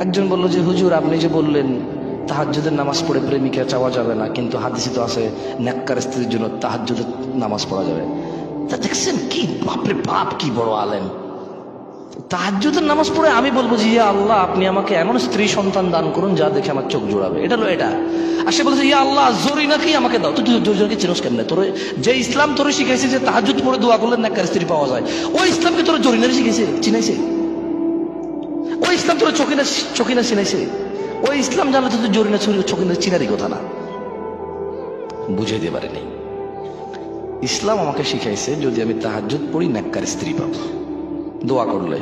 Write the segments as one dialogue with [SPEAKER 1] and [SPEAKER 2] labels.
[SPEAKER 1] একজন বলল যে, হুজুর, আপনি যে বললেন, তাহাজ্জুদের নামাজ পড়ে প্রেমিকা চাওয়া যাবে না, কিন্তু হাদিসে তো আছে, নেককার স্ত্রীর জন্য তাহাজ্জুদের নামাজ পড়া যাবে। তা দেখছেন কি, বাপরে বাপ, কি বড় আলেম। তাহাজ্জুদের নামাজ পড়ে আমি বলব যে, ইয়া আল্লাহ, আপনি আমাকে এমন স্ত্রী সন্তান দান করুন, যা দেখে আমার চোখ জোড়াবে। এটা হলো এটা। আর সে বলছে, ইয়া আল্লাহ জরি নাকি? আমাকে দাও। তুই জোরজনকে চিনোস কেমনে? তোর যে ইসলাম তোরে শিখাইছে যে, তাহাজ্জুদ পড়ে দোয়া করলে নেককার স্ত্রী পাওয়া যায়, ওই ইসলামকে তোর জরিনারে শিখেছে চিনাইছে? ওই ইসলাম তোর চকিনা চকিনা চিনাইছে ওই ইসলাম জানলে তো জোরে না তুই জরিনা চকিনা চিনারই কথা না। বুঝে দিতে পারেনি। ইসলাম আমাকে শিখাইছে, যদি আমি তাহাজ্জুদ পড়ি নেককার স্ত্রী পাবো। দোয়া করলে।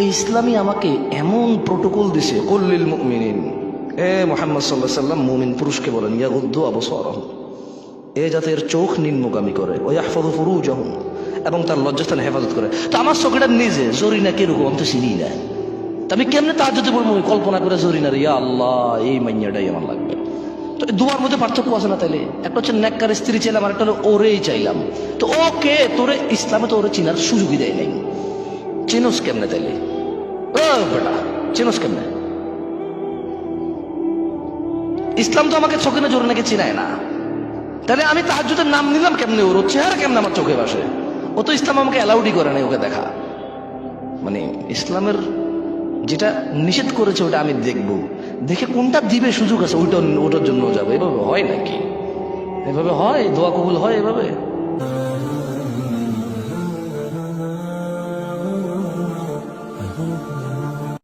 [SPEAKER 1] এই ইসলামই আমাকে এমন প্রোটোকল দিছে কল্লিল মুমিনিন। এ মোহাম্মদ সাল্লাহ সাল্লাম, মুমিন পুরুষকে বলেন ইয়া উদ্দু আবসরহ এ যাতে এর চোখ নিম্নগামী করে ওই আহফদ ফুরুজহ এবং তার লজ্জাস্থানে হেফাজত করে। তো আমার চোখটা নিজে জরি না কীরকম আমি তো চিনি না। আমি কেমনে তার যদি বলব? কল্পনা করে জরি না রে আল্লাহ, এই মাইয়াটাই আমার লাগবে। তো দুয়ার মধ্যে পার্থক্য আছে না তাইলে? একটা হচ্ছে নেককার স্ত্রী চাইলাম আর একটা ওরেই চাইলাম। তো ওকে তোরে ইসলামে তো ওরে চিনার সুযোগই দেয় নাই। চিনোস কেমনে তাইলে? ও বেটা, চিনোস কেমনে? ইসলাম তো আমাকে চোখে না জোরে নাকি চিনায় না। তাহলে আমি তাহাজ্জুদের নাম নিলাম কেমনে ওর? চেহারা কেমনে আমার চোখে বাসে ও তো ইসলাম আমাকে অ্যালাউডই করে নাই ওকে দেখা। মানে ইসলামের যেটা নিষেধ করেছে ওটা আমি দেখব। দেখে কোনটা দিবে সুযোগ আছে, ওইটা ওটার জন্য যাবে। এভাবে হয় নাকি? এভাবে হয়? দোয়া কবুল হয় এভাবে?